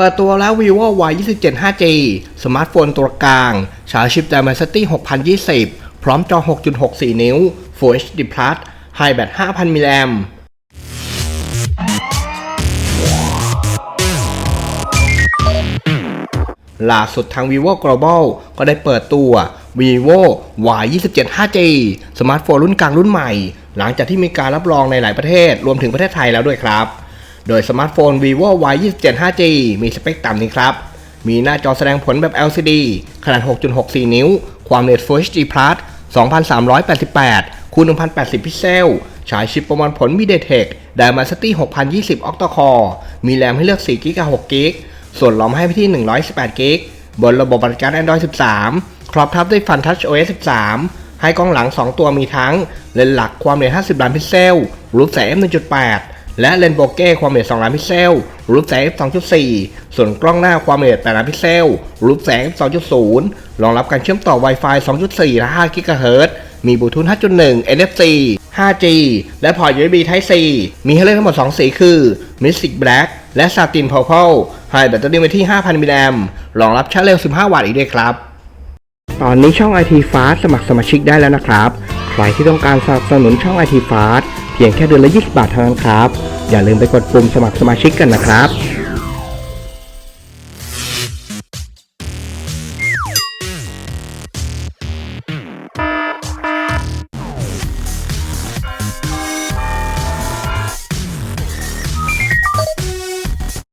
เปิดตัวแล้ว vivo y 2 7 5g สมาร์ทโฟนตัวกลาง ฉายชิป Dimensity 6020 พร้อมจอ 6.64 นิ้ว Full HD Plus High Bat 5,000 มิลลิแอมล่าสุดทาง vivo global ก็ได้เปิดตัว vivo y 2 7 5g สมาร์ทโฟนรุ่นกลางรุ่นใหม่ หลังจากที่มีการรับรองในหลายประเทศรวมถึงประเทศไทยแล้วด้วยครับ โดยสมาร์ทโฟน vivo y 2 7 5g มีสเปคต่ำนี้ครับ มีหน้าจอแสดงผลแบบ LCD ขนาด 6.64 นิ้ว ความเร็ว Full HD Plus 2388 คูณ 1080 พิกเซลฉายชิปประมวลผล MediaTek Dimensity 6020 Octa Core มีแรมให้เลือก 4GB กับ 6GB ส่วนรอมให้ไปที่ 118GB บนระบบปฏิบัติการ Android 13 ครอบทับด้วย Fun Touch OS 13 ให้กล้องหลัง 2 ตัวมีทั้ง เลนส์หลักความเร็ว50 ล้านพิกเซล รูปแสง f 1.8 และเลนส์โบเก้ความเร็ว2ล้านพิกเซล รูปแสง f 2.4 ส่วนกล้องหน้าความเร็ว8ล้านพิกเซล รูปแสง f 2.0 รองรับการเชื่อมต่อ Wi-Fi 2.4 และ 5 GHz มีบลูทูธ 5.1 NFC 5G และพอร์ต USB Type C มีให้เลือกทั้งหมด 2 สีคือ Mystic Black และ Satin Purple ให้แบตเตอรี่ไว้ที่ 5,000มิลลิแอมป์รองรับชาร์จเร็ว 15 วัตต์อีกด้วยครับ ตอนนี้ช่อง IT Fast สมัครสมาชิกได้แล้วนะครับ ใครที่ต้องการสนับสนุนช่อง IT Fast พียงแค่เดือนละ 20 บาทเท่านั้นครับ อย่าลืมไปกดปุ่มสมัครสมาชิกกันนะครับ